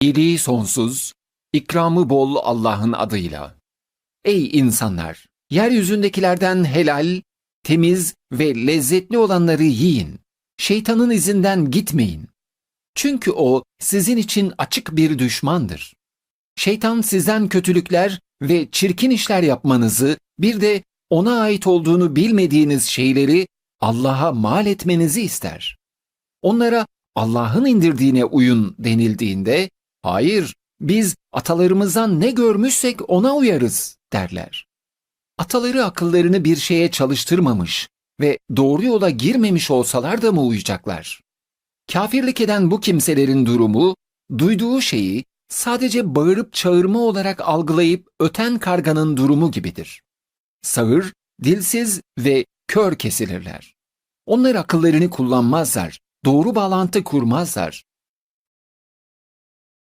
İyiliği sonsuz, ikramı bol Allah'ın adıyla. Ey insanlar! Yeryüzündekilerden helal, temiz ve lezzetli olanları yiyin. Şeytanın izinden gitmeyin. Çünkü o sizin için açık bir düşmandır. Şeytan sizden kötülükler ve çirkin işler yapmanızı, bir de ona ait olduğunu bilmediğiniz şeyleri Allah'a mal etmenizi ister. Onlara Allah'ın indirdiğine uyun denildiğinde, hayır biz atalarımızdan ne görmüşsek ona uyarız derler. Ataları akıllarını bir şeye çalıştırmamış ve doğru yola girmemiş olsalar da mı uyacaklar? Kafirlik eden bu kimselerin durumu, duyduğu şeyi sadece bağırıp çağırma olarak algılayıp öten karganın durumu gibidir. Sağır, dilsiz ve kör kesilirler. Onlar akıllarını kullanmazlar, doğru bağlantı kurmazlar.